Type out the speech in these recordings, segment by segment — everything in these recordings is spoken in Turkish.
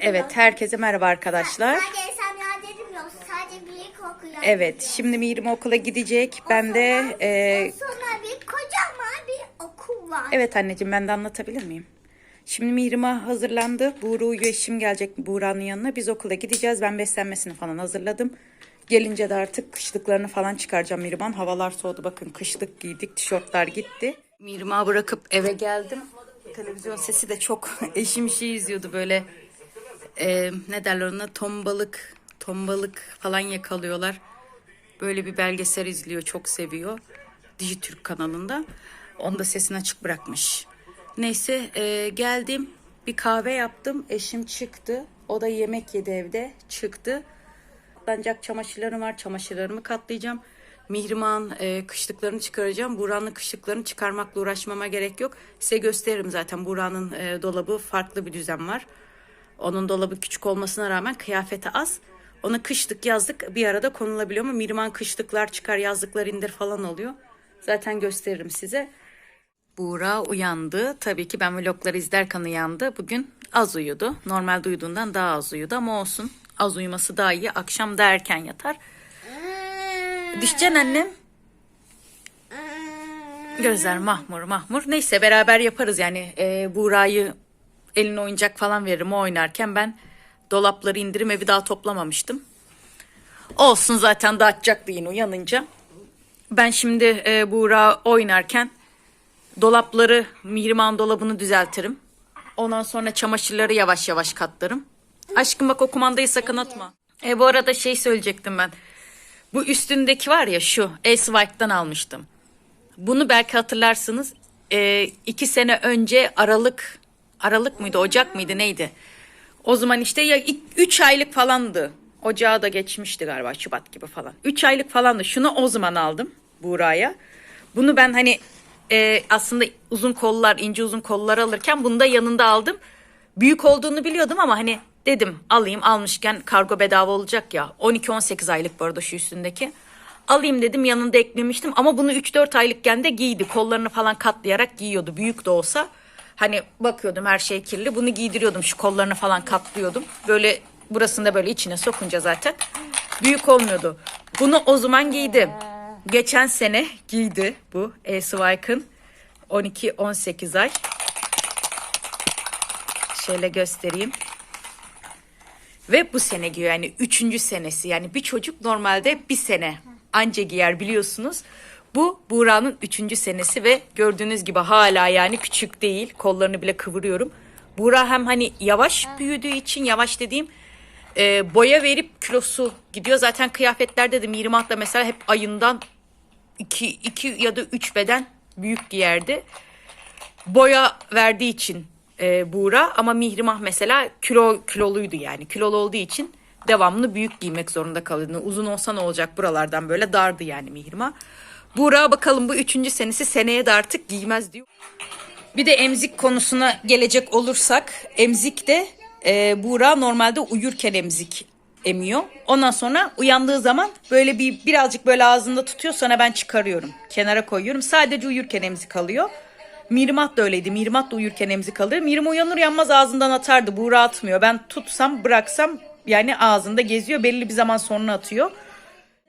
Evet herkese merhaba arkadaşlar. Sadece sen ya dedim yok. Sadece bir okuyor. Evet şimdi Mirim okula gidecek. Ben de e, Sonra bir kocaman bir okul var. evet anneciğim ben de anlatabilir miyim? Şimdi Mihrim'a hazırlandı. Buğra uyuyor eşim gelecek Buğra'nın yanına. Biz okula gideceğiz. Ben beslenmesini falan hazırladım. Gelince de artık kışlıklarını falan çıkaracağım Mihrim'an. Havalar soğudu bakın kışlık giydik. Tişörtler gitti. Mihrim'a bırakıp eve geldim. Televizyon sesi de çok eşim şey izliyordu böyle e, ne derler ona tombalık tombalık falan yakalıyorlar. Böyle bir belgesel izliyor çok seviyor. Dijitürk kanalında. Onu da sesini açık bırakmış. Neyse e, geldim bir kahve yaptım. Eşim çıktı. O da yemek yedi evde çıktı. Ancak çamaşırlarım var. Çamaşırlarımı katlayacağım. Mihrimah'ın e, kışlıklarını çıkaracağım. Buğra'nın kışlıklarını çıkarmakla uğraşmama gerek yok. Size gösteririm zaten. Buğra'nın e, dolabı farklı bir düzen var. Onun dolabı küçük olmasına rağmen kıyafeti az. Ona kışlık yazlık bir arada konulabiliyor ama Mihrimah'ın kışlıklar çıkar yazlıklar indir falan oluyor. Zaten gösteririm size. Buğra uyandı. Tabii ki ben vlogları izlerken uyandı. Bugün az uyudu. Normalde uyuduğundan daha az uyudu ama olsun. Az uyuması daha iyi. Akşam da erken yatar. Düşeceksin annem. Gözler mahmur mahmur. Neyse beraber yaparız yani. Ee, Buğra'yı eline oyuncak falan veririm o oynarken ben dolapları indirim evi daha toplamamıştım. Olsun zaten dağıtacaktı yine uyanınca. Ben şimdi e, Buğra oynarken dolapları Mihrimah'ın dolabını düzeltirim. Ondan sonra çamaşırları yavaş yavaş katlarım. Aşkım bak o kumandayı sakın atma. E bu arada şey söyleyecektim ben. Bu üstündeki var ya şu Eswike'dan almıştım. Bunu belki hatırlarsınız. E, iki sene önce Aralık Aralık mıydı Ocak mıydı neydi? O zaman işte ya 3 aylık falandı. Ocağı da geçmişti galiba Şubat gibi falan. 3 aylık falandı. Şunu o zaman aldım Buğra'ya. Bunu ben hani e, aslında uzun kollar, ince uzun kollar alırken bunu da yanında aldım. Büyük olduğunu biliyordum ama hani dedim alayım almışken kargo bedava olacak ya. 12-18 aylık bu arada şu üstündeki. Alayım dedim yanında eklemiştim ama bunu 3-4 aylıkken de giydi. Kollarını falan katlayarak giyiyordu büyük de olsa. Hani bakıyordum her şey kirli. Bunu giydiriyordum şu kollarını falan katlıyordum. Böyle burasını da böyle içine sokunca zaten büyük olmuyordu. Bunu o zaman giydim. Geçen sene giydi bu Eswike'ın 12-18 ay. Şöyle göstereyim. Ve bu sene giyiyor yani üçüncü senesi. Yani bir çocuk normalde bir sene anca giyer biliyorsunuz. Bu Buğra'nın üçüncü senesi ve gördüğünüz gibi hala yani küçük değil. Kollarını bile kıvırıyorum. Buğra hem hani yavaş büyüdüğü için yavaş dediğim e, boya verip kilosu gidiyor. Zaten kıyafetlerde de Mirimat'la mesela hep ayından iki, iki ya da üç beden büyük giyerdi. Boya verdiği için e, Buğra ama Mihrimah mesela kilo kiloluydu yani. Kilolu olduğu için devamlı büyük giymek zorunda kalıyordu. Uzun olsa ne olacak buralardan böyle dardı yani Mihrimah. Buğra bakalım bu üçüncü senesi seneye de artık giymez diyor. Bir de emzik konusuna gelecek olursak emzik de e, Buğra normalde uyurken emzik emiyor. Ondan sonra uyandığı zaman böyle bir birazcık böyle ağzında tutuyor sonra ben çıkarıyorum. Kenara koyuyorum. Sadece uyurken emzik alıyor. Mirmat da öyleydi. Mirmat da uyurken emzik alır. Mirim uyanır uyanmaz ağzından atardı. Buğra atmıyor. Ben tutsam bıraksam yani ağzında geziyor. Belli bir zaman sonra atıyor.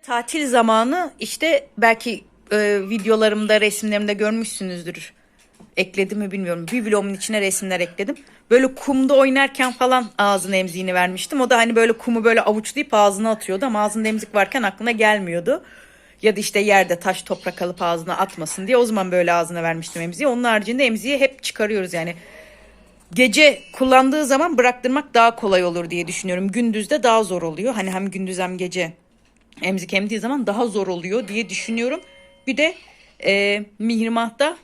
Tatil zamanı işte belki e, videolarımda resimlerimde görmüşsünüzdür. Ekledim mi bilmiyorum. Bir vlogumun içine resimler ekledim. Böyle kumda oynarken falan ağzına emziğini vermiştim. O da hani böyle kumu böyle avuçlayıp ağzına atıyordu ama ağzında emzik varken aklına gelmiyordu. Ya da işte yerde taş toprak alıp ağzına atmasın diye o zaman böyle ağzına vermiştim emziği. Onun haricinde emziği hep çıkarıyoruz yani. Gece kullandığı zaman bıraktırmak daha kolay olur diye düşünüyorum. Gündüzde daha zor oluyor. Hani hem gündüz hem gece emzik emdiği zaman daha zor oluyor diye düşünüyorum. Bir de e, Mihrimah'ta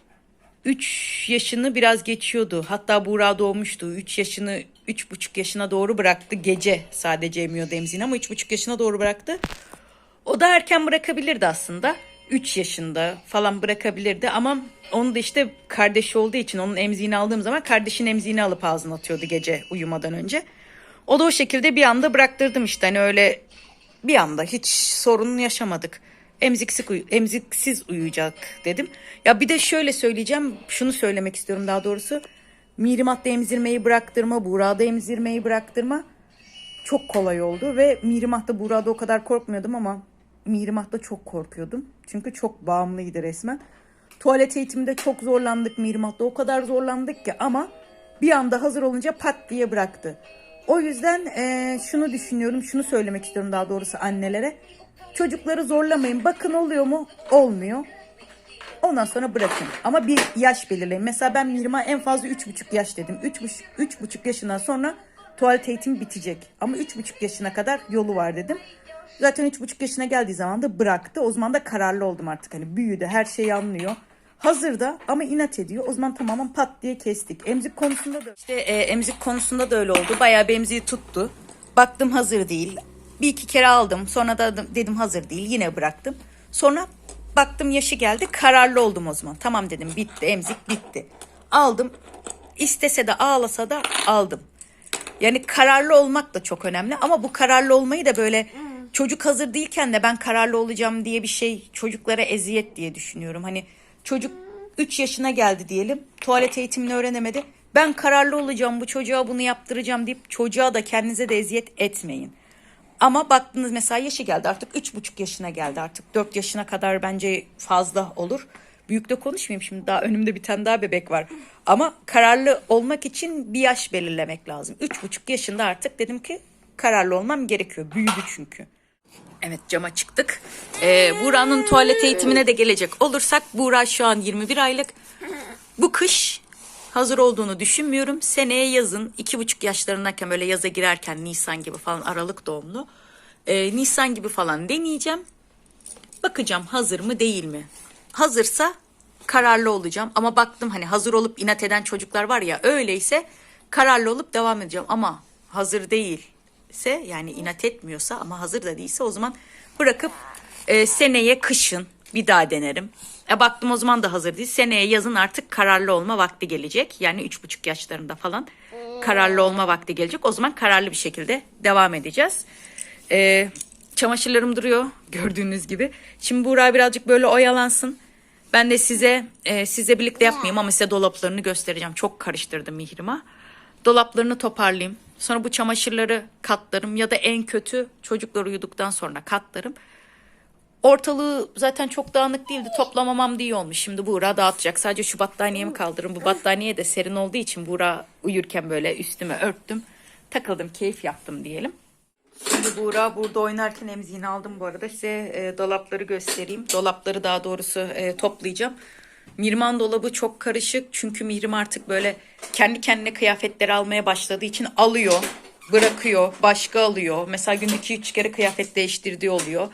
3 yaşını biraz geçiyordu. Hatta Buğra doğmuştu. 3 yaşını 3,5 yaşına doğru bıraktı. Gece sadece emiyordu emziğini ama 3,5 yaşına doğru bıraktı. O da erken bırakabilirdi aslında. 3 yaşında falan bırakabilirdi ama onun da işte kardeşi olduğu için onun emziğini aldığım zaman kardeşin emziğini alıp ağzına atıyordu gece uyumadan önce. O da o şekilde bir anda bıraktırdım işte hani öyle bir anda hiç sorun yaşamadık. Emziksiz, uyu- emziksiz uyuyacak dedim. Ya bir de şöyle söyleyeceğim, şunu söylemek istiyorum daha doğrusu. Mihrimah'ta emzirmeyi bıraktırma, Buğra'da emzirmeyi bıraktırma çok kolay oldu. Ve Mihrimah'ta Buğra'da o kadar korkmuyordum ama Mihrimah'ta çok korkuyordum. Çünkü çok bağımlıydı resmen. Tuvalet eğitiminde çok zorlandık Mihrimah'ta. O kadar zorlandık ki ama bir anda hazır olunca pat diye bıraktı. O yüzden eee, şunu düşünüyorum, şunu söylemek istiyorum daha doğrusu annelere. Çocukları zorlamayın. Bakın oluyor mu? Olmuyor. Ondan sonra bırakın. Ama bir yaş belirleyin. Mesela ben Mirma en fazla 3,5 yaş dedim. 3,5 3,5 yaşından sonra tuvalet eğitimi bitecek. Ama 3,5 yaşına kadar yolu var dedim. Zaten 3,5 yaşına geldiği zaman da bıraktı. O zaman da kararlı oldum artık. Hani büyüdü, her şeyi anlıyor. Hazırda ama inat ediyor. O zaman tamamen pat diye kestik. Emzik konusunda da işte e, emzik konusunda da öyle oldu. Bayağı bir emziği tuttu. Baktım hazır değil. Bir iki kere aldım. Sonra da dedim hazır değil. Yine bıraktım. Sonra baktım yaşı geldi. Kararlı oldum o zaman. Tamam dedim bitti emzik bitti. Aldım. İstese de ağlasa da aldım. Yani kararlı olmak da çok önemli ama bu kararlı olmayı da böyle çocuk hazır değilken de ben kararlı olacağım diye bir şey çocuklara eziyet diye düşünüyorum. Hani çocuk 3 yaşına geldi diyelim tuvalet eğitimini öğrenemedi. Ben kararlı olacağım bu çocuğa bunu yaptıracağım deyip çocuğa da kendinize de eziyet etmeyin. Ama baktınız mesela yaşı geldi artık üç buçuk yaşına geldi artık dört yaşına kadar bence fazla olur. Büyük de konuşmayayım şimdi daha önümde bir tane daha bebek var. Ama kararlı olmak için bir yaş belirlemek lazım. Üç buçuk yaşında artık dedim ki kararlı olmam gerekiyor. Büyüdü çünkü. Evet cama çıktık. Ee, Buğra'nın tuvalet eğitimine de gelecek olursak Buğra şu an 21 aylık. Bu kış hazır olduğunu düşünmüyorum. Seneye yazın iki buçuk yaşlarındayken böyle yaza girerken Nisan gibi falan Aralık doğumlu. Ee, Nisan gibi falan deneyeceğim. Bakacağım hazır mı değil mi? Hazırsa kararlı olacağım. Ama baktım hani hazır olup inat eden çocuklar var ya öyleyse kararlı olup devam edeceğim. Ama hazır değilse yani inat etmiyorsa ama hazır da değilse o zaman bırakıp e, seneye kışın bir daha denerim. E, baktım o zaman da hazır değil. Seneye yazın artık kararlı olma vakti gelecek. Yani üç buçuk yaşlarında falan kararlı olma vakti gelecek. O zaman kararlı bir şekilde devam edeceğiz. E, çamaşırlarım duruyor gördüğünüz gibi. Şimdi Buğra birazcık böyle oyalansın. Ben de size e, size birlikte yapmayayım ama size dolaplarını göstereceğim. Çok karıştırdım Mihrim'a. Dolaplarını toparlayayım. Sonra bu çamaşırları katlarım ya da en kötü çocuklar uyuduktan sonra katlarım. Ortalığı zaten çok dağınık değildi. Toplamamam diye olmuş. Şimdi Buğra dağıtacak. Sadece şu battaniyemi kaldırırım. Bu battaniye de serin olduğu için Buğra uyurken böyle üstüme örttüm. Takıldım, keyif yaptım diyelim. Şimdi Buğra burada oynarken emziğini aldım bu arada. Size e, dolapları göstereyim. Dolapları daha doğrusu e, toplayacağım. Mirman dolabı çok karışık. Çünkü Mihrim artık böyle kendi kendine kıyafetleri almaya başladığı için alıyor, bırakıyor, başka alıyor. Mesela günde 2-3 kere kıyafet değiştirdiği oluyor.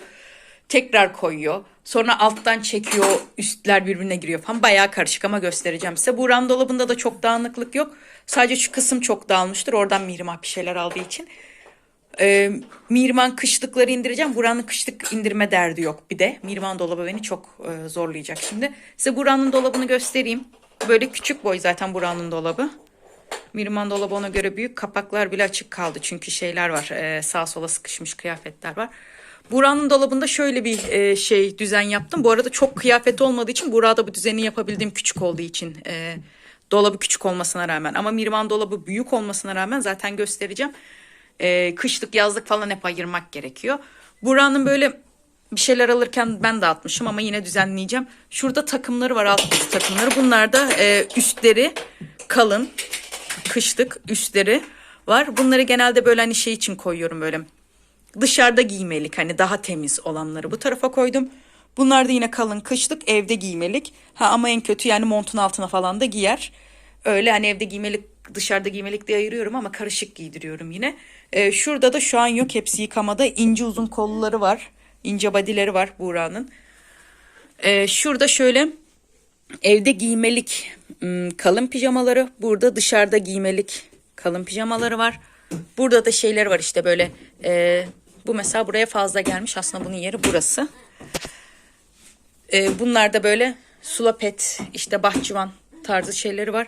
Tekrar koyuyor. Sonra alttan çekiyor, üstler birbirine giriyor falan. Bayağı karışık ama göstereceğim size. Buğra'nın dolabında da çok dağınıklık yok. Sadece şu kısım çok dağılmıştır. Oradan Mihrimah bir şeyler aldığı için. Ee, Mirman kışlıkları indireceğim. Buranın kışlık indirme derdi yok bir de. Mirman dolabı beni çok e, zorlayacak şimdi. Size Buranın dolabını göstereyim. Böyle küçük boy zaten Buranın dolabı. Mirman dolabı ona göre büyük. Kapaklar bile açık kaldı çünkü şeyler var. E, sağa sola sıkışmış kıyafetler var. Buranın dolabında şöyle bir e, şey düzen yaptım. Bu arada çok kıyafet olmadığı için Burada bu düzeni yapabildiğim küçük olduğu için e, dolabı küçük olmasına rağmen ama Mirman dolabı büyük olmasına rağmen zaten göstereceğim. E, kışlık yazlık falan hep ayırmak gerekiyor. Buranın böyle bir şeyler alırken ben dağıtmışım ama yine düzenleyeceğim. Şurada takımları var alt üst takımları. Bunlar da e, üstleri kalın kışlık üstleri var. Bunları genelde böyle hani şey için koyuyorum böyle dışarıda giymelik hani daha temiz olanları bu tarafa koydum. Bunlar da yine kalın kışlık evde giymelik. Ha ama en kötü yani montun altına falan da giyer. Öyle hani evde giymelik dışarıda giymelik diye ayırıyorum ama karışık giydiriyorum yine. Ee, şurada da şu an yok hepsi yıkamada ince uzun kolları var. ince badileri var Buğra'nın. Ee, şurada şöyle evde giymelik ım, kalın pijamaları. Burada dışarıda giymelik kalın pijamaları var. Burada da şeyler var işte böyle. e, bu mesela buraya fazla gelmiş. Aslında bunun yeri burası. E, bunlar da böyle sulapet işte bahçıvan tarzı şeyleri var.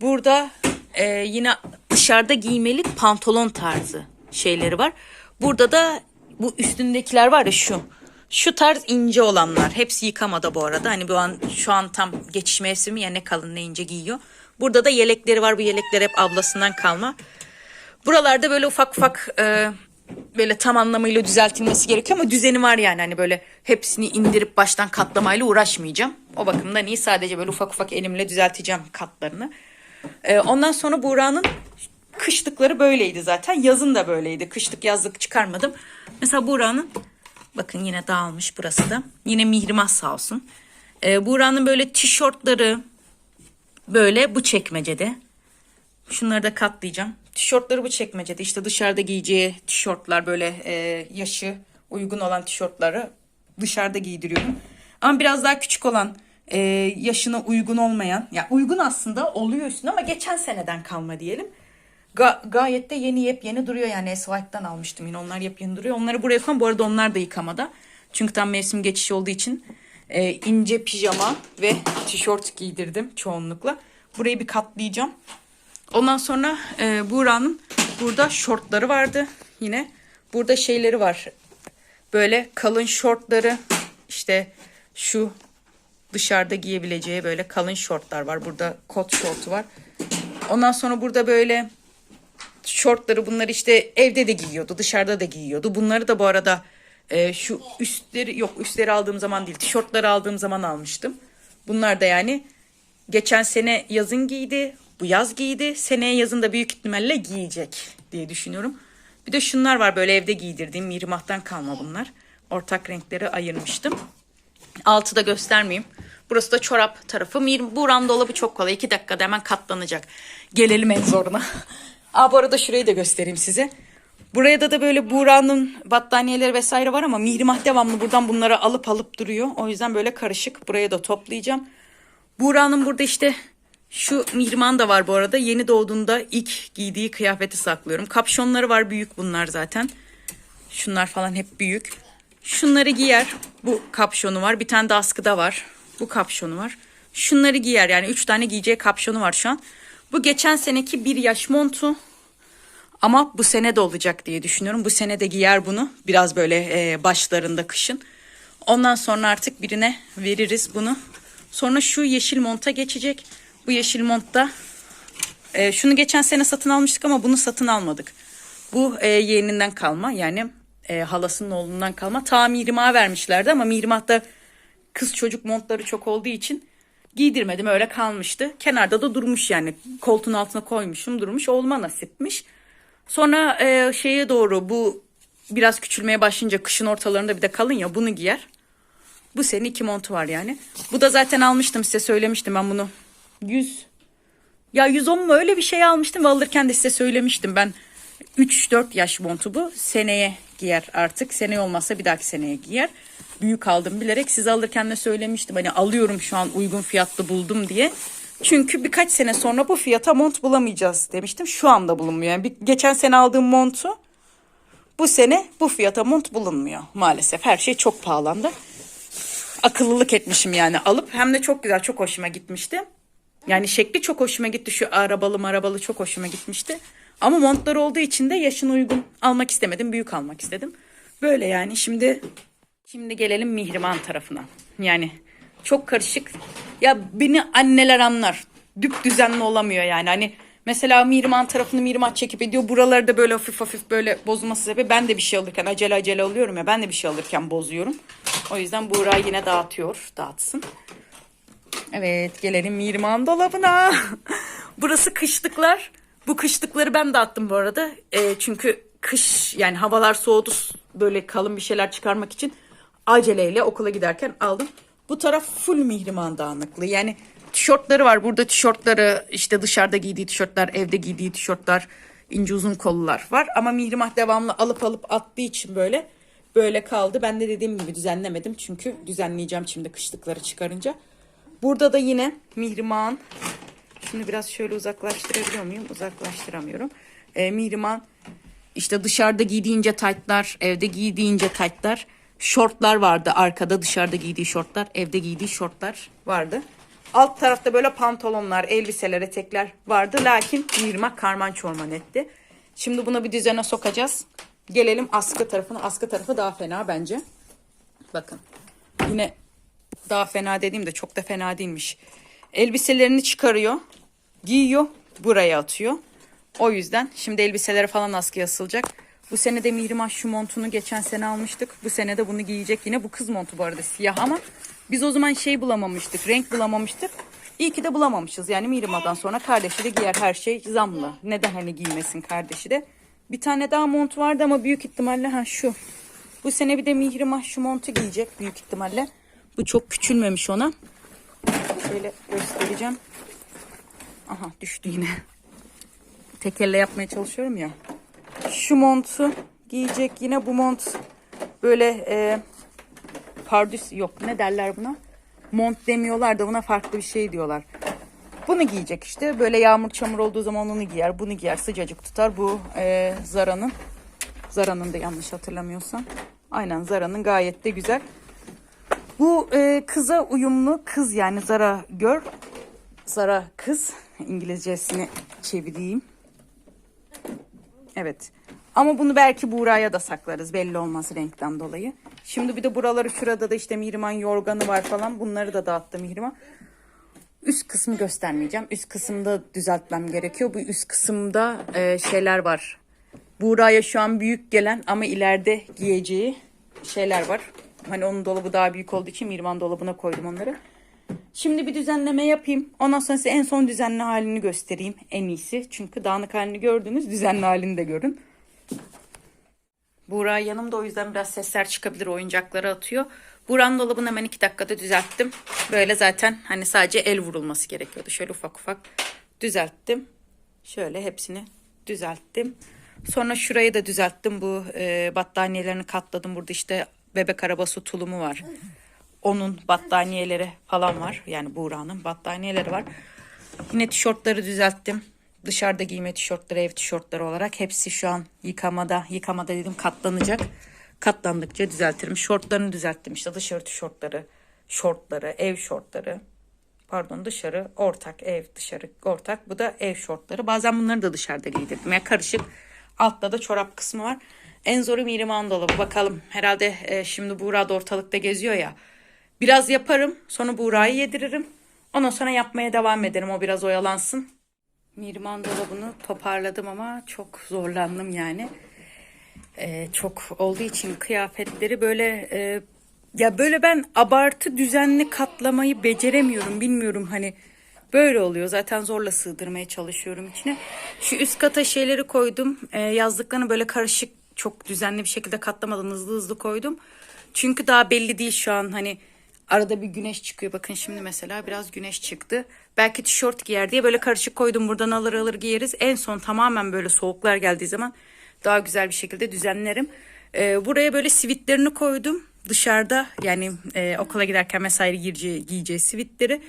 Burada e, yine dışarıda giymelik pantolon tarzı şeyleri var. Burada da bu üstündekiler var ya şu. Şu tarz ince olanlar. Hepsi yıkamada bu arada. Hani bu an şu an tam geçiş mevsimi ya ne kalın ne ince giyiyor. Burada da yelekleri var. Bu yelekler hep ablasından kalma. Buralarda böyle ufak ufak e, böyle tam anlamıyla düzeltilmesi gerekiyor ama düzeni var yani. Hani böyle hepsini indirip baştan katlamayla uğraşmayacağım. O bakımdan iyi sadece böyle ufak ufak elimle düzelteceğim katlarını. E, ondan sonra Buğra'nın kışlıkları böyleydi zaten. Yazın da böyleydi. Kışlık yazlık çıkarmadım. Mesela Buğra'nın bakın yine dağılmış burası da. Yine Mihrimah sağ olsun. E, Buğra'nın böyle tişörtleri böyle bu çekmecede. Şunları da katlayacağım. Tişörtleri bu çekmecede. İşte dışarıda giyeceği tişörtler böyle e, yaşı uygun olan tişörtleri dışarıda giydiriyorum. Ama biraz daha küçük olan e, yaşına uygun olmayan ya uygun aslında oluyor üstüne ama geçen seneden kalma diyelim. Ga- gayet de yeni yepyeni duruyor yani Esvite'den almıştım yine onlar yepyeni duruyor. Onları buraya koyun bu arada onlar da yıkamada. Çünkü tam mevsim geçişi olduğu için e, ince pijama ve tişört giydirdim çoğunlukla. Burayı bir katlayacağım. Ondan sonra e, Buğra'nın burada şortları vardı yine. Burada şeyleri var. Böyle kalın şortları işte şu dışarıda giyebileceği böyle kalın şortlar var. Burada kot şortu var. Ondan sonra burada böyle şortları bunları işte evde de giyiyordu, dışarıda da giyiyordu. Bunları da bu arada e, şu üstleri yok üstleri aldığım zaman değil, tişörtleri aldığım zaman almıştım. Bunlar da yani geçen sene yazın giydi, bu yaz giydi. Seneye yazın da büyük ihtimalle giyecek diye düşünüyorum. Bir de şunlar var böyle evde giydirdiğim Mirimah'tan kalma bunlar. Ortak renkleri ayırmıştım. Altı da göstermeyeyim. Burası da çorap tarafı. Buğra'nın dolabı çok kolay. İki dakikada hemen katlanacak. Gelelim en zoruna. Aa bu arada şurayı da göstereyim size. Buraya da da böyle Buğra'nın battaniyeleri vesaire var ama Mihrimah devamlı buradan bunları alıp alıp duruyor. O yüzden böyle karışık. Buraya da toplayacağım. Buğra'nın burada işte şu Mihrimah'ın da var bu arada. Yeni doğduğunda ilk giydiği kıyafeti saklıyorum. Kapşonları var büyük bunlar zaten. Şunlar falan hep büyük. Şunları giyer. Bu kapşonu var. Bir tane de askıda var. Bu kapşonu var. Şunları giyer. Yani üç tane giyeceği kapşonu var şu an. Bu geçen seneki bir yaş montu. Ama bu sene de olacak diye düşünüyorum. Bu sene de giyer bunu. Biraz böyle e, başlarında kışın. Ondan sonra artık birine veririz bunu. Sonra şu yeşil monta geçecek. Bu yeşil montta e, şunu geçen sene satın almıştık ama bunu satın almadık. Bu e, yeğeninden kalma yani e, halasının oğlundan kalma. Ta Mihrimah'a vermişlerdi ama Mihrimah'ta kız çocuk montları çok olduğu için giydirmedim öyle kalmıştı. Kenarda da durmuş yani koltuğun altına koymuşum durmuş oğluma nasipmiş. Sonra e, şeye doğru bu biraz küçülmeye başlayınca kışın ortalarında bir de kalın ya bunu giyer. Bu senin iki montu var yani. Bu da zaten almıştım size söylemiştim ben bunu. 100 ya 110 mu öyle bir şey almıştım ve alırken de size söylemiştim ben 3-4 yaş montu bu. Seneye giyer artık. Seneye olmazsa bir dahaki seneye giyer. Büyük aldım bilerek size alırken de söylemiştim. Hani alıyorum şu an uygun fiyatlı buldum diye. Çünkü birkaç sene sonra bu fiyata mont bulamayacağız demiştim. Şu anda bulunmuyor. Yani bir, geçen sene aldığım montu bu sene bu fiyata mont bulunmuyor maalesef. Her şey çok pahalandı. Akıllılık etmişim yani alıp hem de çok güzel çok hoşuma gitmişti. Yani şekli çok hoşuma gitti. Şu arabalı marabalı çok hoşuma gitmişti. Ama montlar olduğu için de yaşına uygun almak istemedim. Büyük almak istedim. Böyle yani şimdi şimdi gelelim Mihriman tarafına. Yani çok karışık. Ya beni anneler anlar. Düp düzenli olamıyor yani. Hani mesela Mihriman tarafını Mihriman çekip ediyor. Buraları da böyle hafif hafif böyle bozulması sebebi. Ben de bir şey alırken acele acele alıyorum ya. Ben de bir şey alırken bozuyorum. O yüzden Buğra yine dağıtıyor. Dağıtsın. Evet gelelim Mirman dolabına. Burası kışlıklar. Bu kışlıkları ben dağıttım bu arada. E, çünkü kış yani havalar soğudu böyle kalın bir şeyler çıkarmak için aceleyle okula giderken aldım. Bu taraf full Mihriman dağınıklığı. Yani tişörtleri var. Burada tişörtleri işte dışarıda giydiği tişörtler, evde giydiği tişörtler, ince uzun kollular var. Ama Mihrimah devamlı alıp alıp attığı için böyle böyle kaldı. Ben de dediğim gibi düzenlemedim. Çünkü düzenleyeceğim şimdi kışlıkları çıkarınca. Burada da yine Mihrimah'ın Şimdi biraz şöyle uzaklaştırabiliyor muyum? Uzaklaştıramıyorum. Ee, Mihrimah'ın işte dışarıda giydiğince taytlar, evde giydiğince taytlar, şortlar vardı arkada dışarıda giydiği şortlar, evde giydiği şortlar vardı. Alt tarafta böyle pantolonlar, elbiseler, etekler vardı. Lakin Mihrimah karman çorman etti. Şimdi buna bir düzene sokacağız. Gelelim askı tarafına. Askı tarafı daha fena bence. Bakın. Yine daha fena dediğim de çok da fena değilmiş. Elbiselerini çıkarıyor. Giyiyor. Buraya atıyor. O yüzden şimdi elbiselere falan askıya asılacak. Bu sene de Mihrimah şu montunu geçen sene almıştık. Bu sene de bunu giyecek. Yine bu kız montu bu arada siyah ama biz o zaman şey bulamamıştık. Renk bulamamıştık. İyi ki de bulamamışız. Yani Mihrimah'dan sonra kardeşi de giyer her şey zamlı. Neden hani giymesin kardeşi de. Bir tane daha mont vardı ama büyük ihtimalle ha şu. Bu sene bir de Mihrimah şu montu giyecek büyük ihtimalle. Bu çok küçülmemiş ona. Şöyle göstereceğim. Aha düştü yine. Tek elle yapmaya çalışıyorum ya. Şu montu giyecek yine bu mont böyle e, pardüs yok ne derler buna? Mont demiyorlar da buna farklı bir şey diyorlar. Bunu giyecek işte. Böyle yağmur çamur olduğu zaman onu giyer. Bunu giyer sıcacık tutar. Bu e, Zara'nın. Zara'nın da yanlış hatırlamıyorsam. Aynen Zara'nın gayet de güzel. Bu e, kıza uyumlu kız yani Zara gör. Zara kız İngilizcesini çevireyim. Evet. Ama bunu belki Buğra'ya da saklarız. Belli olmaz renkten dolayı. Şimdi bir de buraları şurada da işte Mihriman yorganı var falan. Bunları da dağıttı Mihriman. Üst kısmı göstermeyeceğim. Üst kısımda düzeltmem gerekiyor. Bu üst kısımda e, şeyler var. Buğra'ya şu an büyük gelen ama ileride giyeceği şeyler var. Hani onun dolabı daha büyük olduğu için Mirman dolabına koydum onları. Şimdi bir düzenleme yapayım. Ondan sonra size en son düzenli halini göstereyim. En iyisi. Çünkü dağınık halini gördünüz. Düzenli halini de görün. Buğra yanımda o yüzden biraz sesler çıkabilir. Oyuncakları atıyor. Buğra'nın dolabını hemen iki dakikada düzelttim. Böyle zaten hani sadece el vurulması gerekiyordu. Şöyle ufak ufak düzelttim. Şöyle hepsini düzelttim. Sonra şurayı da düzelttim. Bu e, battaniyelerini katladım. Burada işte bebek arabası tulumu var. Onun battaniyeleri falan var. Yani Buğra'nın battaniyeleri var. Yine tişörtleri düzelttim. Dışarıda giyme tişörtleri, ev tişörtleri olarak hepsi şu an yıkamada. Yıkamada dedim katlanacak. Katlandıkça düzeltirim. Şortlarını düzelttim. İşte dışarı tişörtleri, şortları, ev şortları. Pardon dışarı ortak, ev dışarı ortak. Bu da ev şortları. Bazen bunları da dışarıda giydirdim. Yani karışık. Altta da çorap kısmı var. En zoru Miriman dolabı. Bakalım herhalde e, şimdi Buğra da ortalıkta geziyor ya. Biraz yaparım. Sonra Buğra'yı yediririm. Ondan sonra yapmaya devam ederim. O biraz oyalansın. Mirman dolabını toparladım ama çok zorlandım yani. Ee, çok olduğu için kıyafetleri böyle e, ya böyle ben abartı düzenli katlamayı beceremiyorum. Bilmiyorum hani böyle oluyor. Zaten zorla sığdırmaya çalışıyorum içine. Şu üst kata şeyleri koydum. Ee, yazlıklarını böyle karışık çok düzenli bir şekilde katlamadan hızlı hızlı koydum. Çünkü daha belli değil şu an hani Arada bir güneş çıkıyor. Bakın şimdi mesela biraz güneş çıktı. Belki tişört giyer diye böyle karışık koydum. Buradan alır alır giyeriz. En son tamamen böyle soğuklar geldiği zaman daha güzel bir şekilde düzenlerim. Ee, buraya böyle sivitlerini koydum. Dışarıda yani e, okula giderken vesaire giyeceği, giyeceği sivitleri.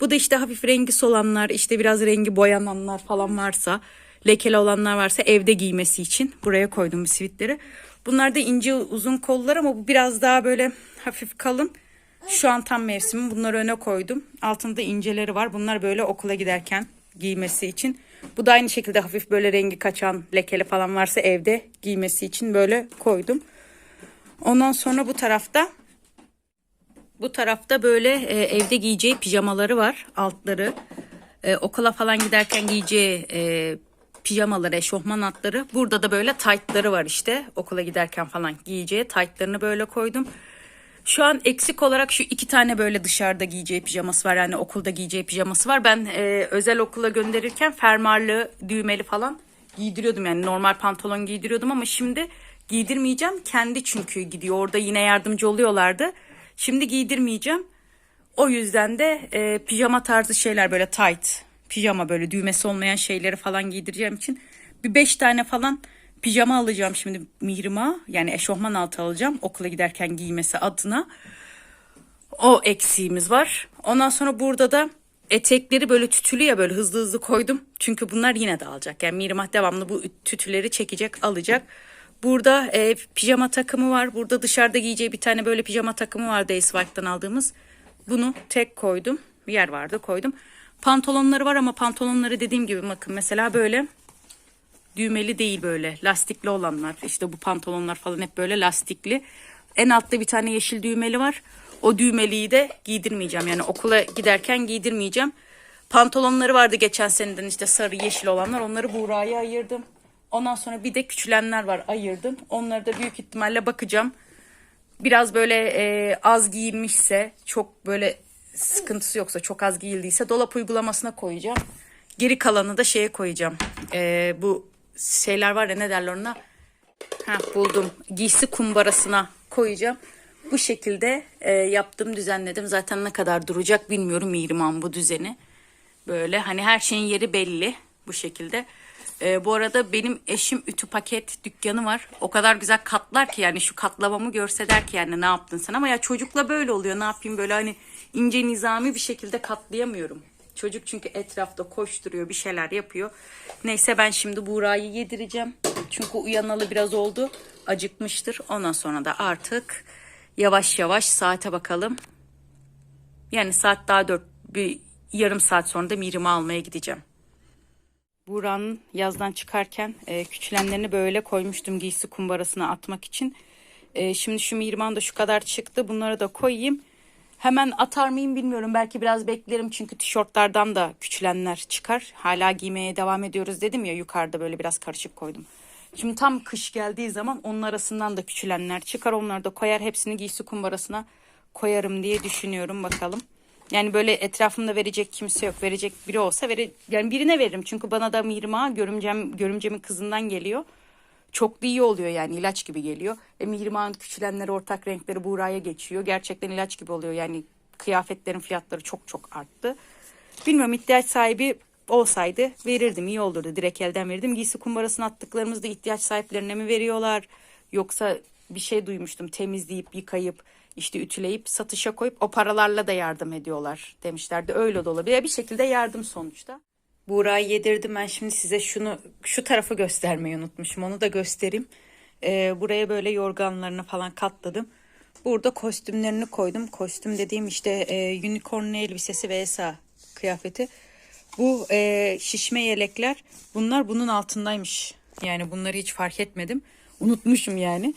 Bu da işte hafif rengi solanlar, işte biraz rengi boyananlar falan varsa, lekeli olanlar varsa evde giymesi için buraya koydum bu sivitleri. Bunlar da ince uzun kollar ama bu biraz daha böyle hafif kalın. Şu an tam mevsimi. Bunları öne koydum. Altında inceleri var. Bunlar böyle okula giderken giymesi için. Bu da aynı şekilde hafif böyle rengi kaçan lekeli falan varsa evde giymesi için böyle koydum. Ondan sonra bu tarafta bu tarafta böyle e, evde giyeceği pijamaları var. Altları. E, okula falan giderken giyeceği e, pijamaları, eşofman altları. Burada da böyle taytları var işte. Okula giderken falan giyeceği taytlarını böyle koydum. Şu an eksik olarak şu iki tane böyle dışarıda giyeceği pijaması var. Yani okulda giyeceği pijaması var. Ben e, özel okula gönderirken fermuarlı, düğmeli falan giydiriyordum. Yani normal pantolon giydiriyordum ama şimdi giydirmeyeceğim. Kendi çünkü gidiyor. Orada yine yardımcı oluyorlardı. Şimdi giydirmeyeceğim. O yüzden de e, pijama tarzı şeyler böyle tight, pijama böyle düğmesi olmayan şeyleri falan giydireceğim için bir beş tane falan pijama alacağım şimdi Mihrim'a. Yani eşofman altı alacağım okula giderken giymesi adına. O eksiğimiz var. Ondan sonra burada da etekleri böyle tütülü ya böyle hızlı hızlı koydum. Çünkü bunlar yine de alacak. Yani Mihrimah devamlı bu tütüleri çekecek alacak. Burada e, pijama takımı var. Burada dışarıda giyeceği bir tane böyle pijama takımı var Dayswip'tan aldığımız. Bunu tek koydum. Bir yer vardı koydum. Pantolonları var ama pantolonları dediğim gibi bakın mesela böyle düğmeli değil böyle lastikli olanlar işte bu pantolonlar falan hep böyle lastikli En altta bir tane yeşil düğmeli var. O düğmeliyi de giydirmeyeceğim. Yani okula giderken giydirmeyeceğim. Pantolonları vardı geçen seneden işte sarı yeşil olanlar. Onları Buğra'ya ayırdım. Ondan sonra bir de küçülenler var ayırdım. Onları da büyük ihtimalle bakacağım. Biraz böyle e, az giyinmişse çok böyle sıkıntısı yoksa çok az giyildiyse dolap uygulamasına koyacağım. Geri kalanı da şeye koyacağım. E, bu şeyler var ya ne derler ona? Ha, buldum. Giysi kumbarasına koyacağım. Bu şekilde e, yaptım, düzenledim. Zaten ne kadar duracak bilmiyorum Mihrimah'ın bu düzeni. Böyle hani her şeyin yeri belli bu şekilde. E, bu arada benim eşim ütü paket dükkanı var. O kadar güzel katlar ki yani şu katlamamı görse der ki yani ne yaptın sen ama ya çocukla böyle oluyor. Ne yapayım böyle hani ince nizami bir şekilde katlayamıyorum. Çocuk çünkü etrafta koşturuyor bir şeyler yapıyor. Neyse ben şimdi Buğra'yı yedireceğim. Çünkü uyanalı biraz oldu. Acıkmıştır. Ondan sonra da artık yavaş yavaş saate bakalım. Yani saat daha dört bir yarım saat sonra da Mirim'i almaya gideceğim. Buğra'nın yazdan çıkarken e, küçülenlerini böyle koymuştum giysi kumbarasına atmak için. E, şimdi şu Mihrimah'ın da şu kadar çıktı. Bunları da koyayım. Hemen atar mıyım bilmiyorum. Belki biraz beklerim çünkü tişörtlerden de küçülenler çıkar. Hala giymeye devam ediyoruz dedim ya yukarıda böyle biraz karışık koydum. Şimdi tam kış geldiği zaman onun arasından da küçülenler çıkar. Onları da koyar hepsini giysi kumbarasına koyarım diye düşünüyorum bakalım. Yani böyle etrafımda verecek kimse yok. Verecek biri olsa vere, yani birine veririm. Çünkü bana da Mirma görümcem, görümcemin kızından geliyor. Çok da iyi oluyor yani ilaç gibi geliyor. E, Mihrimah'ın küçülenleri ortak renkleri Buğra'ya geçiyor. Gerçekten ilaç gibi oluyor yani kıyafetlerin fiyatları çok çok arttı. Bilmiyorum ihtiyaç sahibi olsaydı verirdim iyi olurdu direkt elden verirdim. Giysi kumbarasına attıklarımızda ihtiyaç sahiplerine mi veriyorlar yoksa bir şey duymuştum temizleyip yıkayıp işte ütüleyip satışa koyup o paralarla da yardım ediyorlar demişlerdi. Öyle de olabilir bir şekilde yardım sonuçta. Buğra'yı yedirdim ben şimdi size şunu şu tarafı göstermeyi unutmuşum onu da göstereyim. Ee, buraya böyle yorganlarını falan katladım. Burada kostümlerini koydum. Kostüm dediğim işte e, unicorn elbisesi ve esa kıyafeti. Bu e, şişme yelekler bunlar bunun altındaymış. Yani bunları hiç fark etmedim. Unutmuşum yani.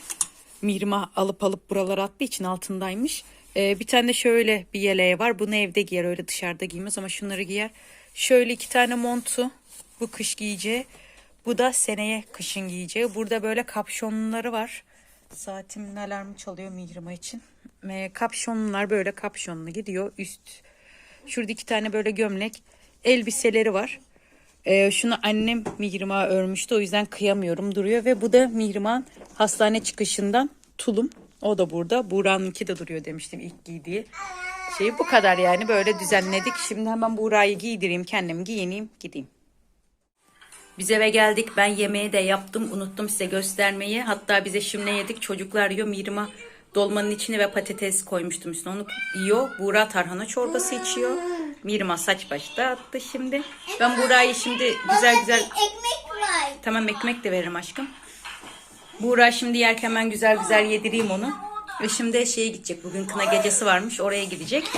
Mirma alıp alıp buralara attığı için altındaymış. E, bir tane de şöyle bir yeleği var. Bunu evde giyer öyle dışarıda giymez ama şunları giyer. Şöyle iki tane montu bu kış giyeceği. Bu da seneye kışın giyeceği. Burada böyle kapşonları var. Saatimin alarmı çalıyor Mihrimah için. E, kapşonlar böyle kapşonlu gidiyor. Üst Şurada iki tane böyle gömlek elbiseleri var. Ee, şunu annem Mihrimah'a örmüştü o yüzden kıyamıyorum duruyor. Ve bu da Mihrimah'ın hastane çıkışından tulum. O da burada. Buğra'nınki de duruyor demiştim ilk giydiği. Şey bu kadar yani böyle düzenledik. Şimdi hemen Buğra'yı giydireyim kendim giyineyim gideyim. Biz eve geldik. Ben yemeği de yaptım. Unuttum size göstermeyi. Hatta bize şimdi yedik? Çocuklar yiyor. Mirma dolmanın içine ve patates koymuştum üstüne. Onu yiyor. Buğra tarhana çorbası içiyor. Mirma saç baş dağıttı şimdi. Ben Buğra'yı şimdi güzel güzel... Ekmek var. Tamam ekmek de veririm aşkım. Buğra şimdi yerken ben güzel güzel yedireyim onu. Ve şimdi şeye gidecek. Bugün kına gecesi varmış. Oraya gidecek.